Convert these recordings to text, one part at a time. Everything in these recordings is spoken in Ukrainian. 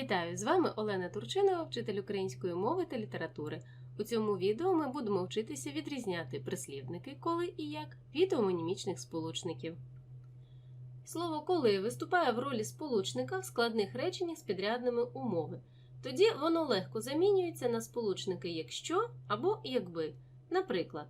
Вітаю! З вами Олена Турчинова, вчитель української мови та літератури. У цьому відео ми будемо вчитися відрізняти прислівники коли і як від омонімічних сполучників. Слово коли виступає в ролі сполучника в складних реченнях з підрядними умови. Тоді воно легко замінюється на сполучники якщо або якби. Наприклад,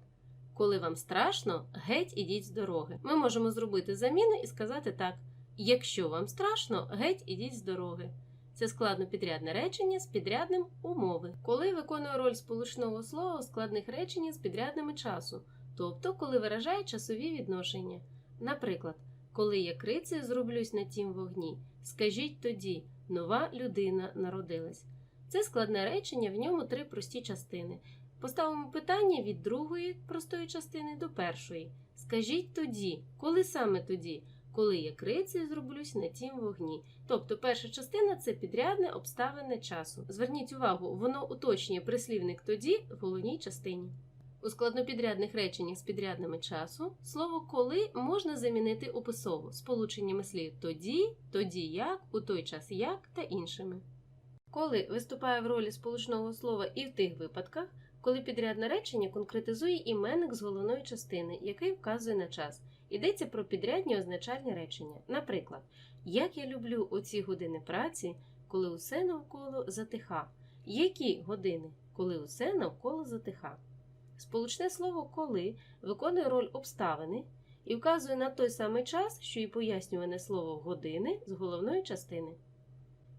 коли вам страшно, геть ідіть з дороги. Ми можемо зробити заміну і сказати так: якщо вам страшно, геть ідіть з дороги. Це складно підрядне речення з підрядним умови, коли виконує роль сполучного слова у складних реченнях з підрядними часу, тобто коли виражає часові відношення. Наприклад, коли я крицею зроблюсь на тім вогні, скажіть тоді, нова людина народилась. Це складне речення, в ньому три прості частини. Поставимо питання від другої простої частини до першої. Скажіть тоді, коли саме тоді? Коли я крицею зроблюсь на тім вогні. Тобто перша частина це підрядне обставине часу. Зверніть увагу, воно уточнює прислівник тоді в головній частині. У складнопідрядних реченнях з підрядними часу слово коли можна замінити описово сполученнями слів тоді, тоді як, у той час як та іншими. Коли виступає в ролі сполучного слова і в тих випадках, коли підрядне речення конкретизує іменник з головної частини, який вказує на час. Йдеться про підрядні означальні речення. Наприклад, як я люблю оці години праці, коли усе навколо затиха. Які години, коли усе навколо затиха. Сполучне слово коли виконує роль обставини і вказує на той самий час, що і пояснюване слово години з головної частини.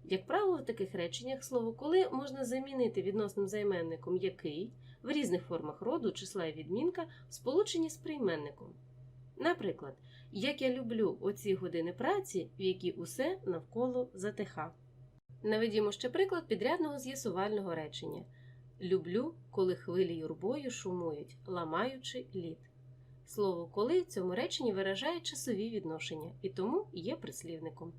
Як правило, в таких реченнях слово коли можна замінити відносним займенником який в різних формах роду, числа і відмінка в сполученні з прийменником. Наприклад, як я люблю оці години праці, в які усе навколо затиха. Наведімо ще приклад підрядного з'ясувального речення. Люблю, коли хвилі юрбою шумують, ламаючи лід. Слово коли в цьому реченні виражає часові відношення і тому є прислівником.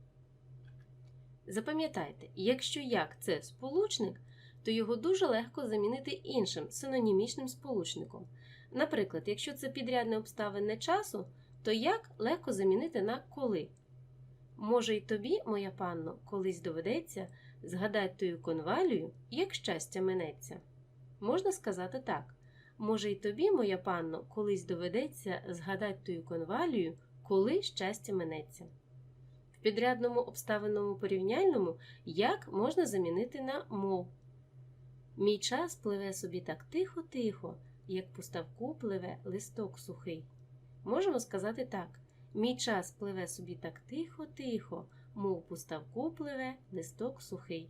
Запам'ятайте, якщо як це сполучник, то його дуже легко замінити іншим синонімічним сполучником. Наприклад, якщо це підрядне обставине часу, то як легко замінити на коли. Може, й тобі, моя панно, колись доведеться згадати тою конвалію, як щастя минеться. Можна сказати так: може, й тобі, моя панно, колись доведеться згадати тою конвалію, коли щастя минеться. В підрядному обставинному порівняльному як можна замінити на мов. Мій час пливе собі так тихо-тихо, як по ставку пливе листок сухий. Можемо сказати так: мій час пливе собі так тихо-тихо, мов по ставку пливе листок сухий.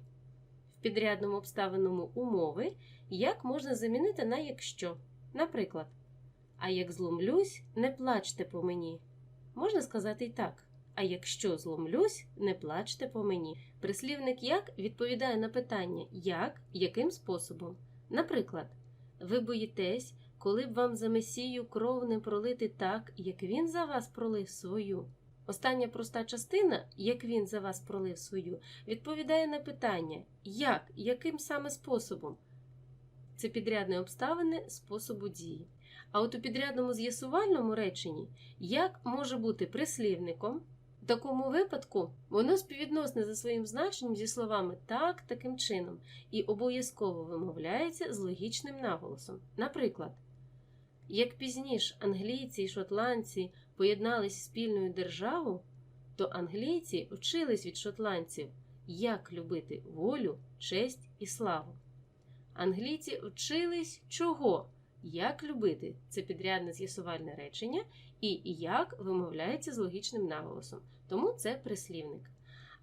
В підрядному обставиному умови як можна замінити на якщо. Наприклад, а як зломлюсь, не плачте по мені. Можна сказати і так. А якщо зломлюсь, не плачте по мені. Прислівник як відповідає на питання як, яким способом. Наприклад, ви боїтесь, коли б вам за месію кров не пролити так, як він за вас пролив свою. Остання проста частина, як він за вас пролив свою, відповідає на питання як, яким саме способом. Це підрядне обставини способу дії. А от у підрядному з'ясувальному реченні як може бути прислівником. В такому випадку воно співвідносне за своїм значенням зі словами так, таким чином, і обов'язково вимовляється з логічним наголосом. Наприклад, як пізніше англійці і шотландці поєднались в спільною державу, то англійці вчились від шотландців, як любити волю, честь і славу. Англійці вчились чого? Як любити це підрядне з'ясувальне речення, і як вимовляється з логічним наголосом. Тому це прислівник.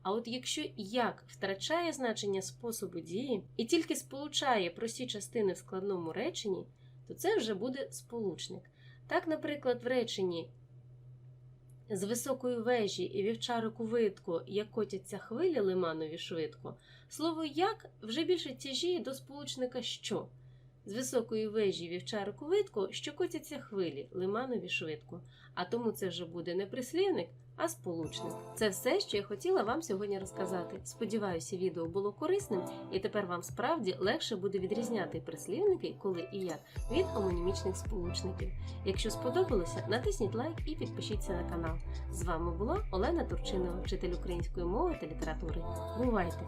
А от якщо як втрачає значення способу дії і тільки сполучає прості частини в складному реченні, то це вже буде сполучник. Так, наприклад, в реченні з високої вежі і вівчарику видко, як котяться хвилі лиманові швидко, слово як вже більше тяжіє до сполучника що. З високої вежі вівчарику видко, що котяться хвилі лиманові швидко, а тому це вже буде не прислівник, а сполучник. Це все, що я хотіла вам сьогодні розказати. Сподіваюся, відео було корисним, і тепер вам справді легше буде відрізняти прислівники, коли і як від омонімічних сполучників. Якщо сподобалося, натисніть лайк і підпишіться на канал. З вами була Олена Турчинова, вчитель української мови та літератури. Бувайте!